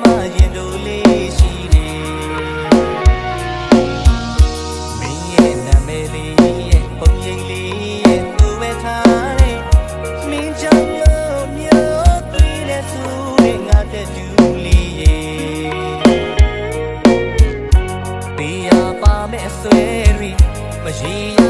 မရင်တို့လေးရှိတယ်မင်းရဲ့နာမည်လေးရဲ့ပုံရိပ်လေးရဲ့သူပဲထားတယ်မင်းကြောင့်လို့မျိုးသွေးနဲ့သူရဲ့ငါတဲ့သူလေးရဲ့တရားပါမဲ့အဆွဲတွေမရှိရ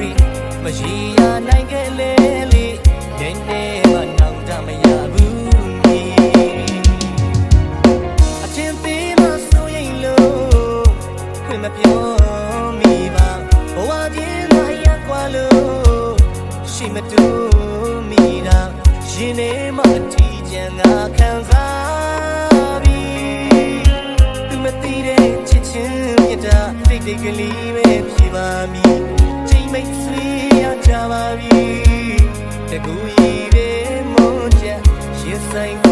ဆွဲတွေမရေရနိုင်ခဲ့လေလေနည်းနည်းမှနောက်ကြမရဘူးမီအချင်းသေးမဆိုရင်လို့ခွင့်မပြောမိပါဘဝချင်းမရကွာလို့ရှိမတူမိတာရင်ထဲမှာအထီးကျန်ငါခံစားပြီးသူမသိတဲ့ချစ်ချင်းမြတ်တာတိတ်တိတ်ကလေးပဲဖြစ်ပါမည်ချိန် မိတ်ဆွေရကြပါပြီတကူကြီးပဲမွန်ချက်ရင်ဆိုင်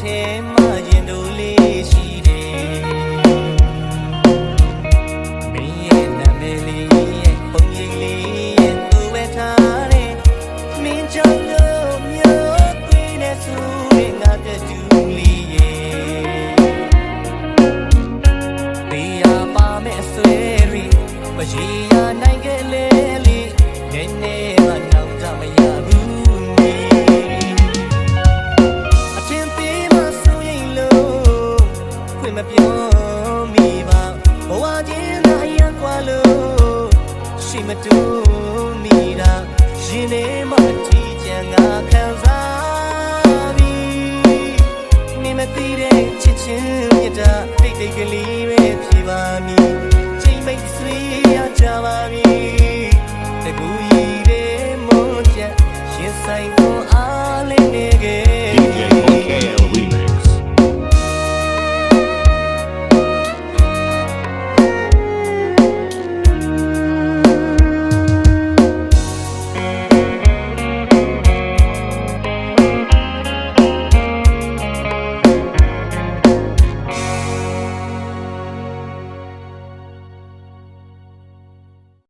ထဲမှာရင်တို့လေးရှိတယ်မင်းရဲ့နာမည်လေးရဲ့ပုံရိပ်လေးရဲ့သူပဲထားတယ်မင်းကြောင့်လို့မျိုးသွေးနဲ့ဆူတဲ့ငါတဲ့သူလေးရဲ့တရားပါမဲ့အဆွဲတွေမရေရ မတူမိတာရင်ထဲမှာထီးချန်ငါခံစားပြီးမိမသိတဲ့ချစ်ချင်းမြတ်တာတိတ်တိတ်ကလေးပဲဖြစ်ပါမည်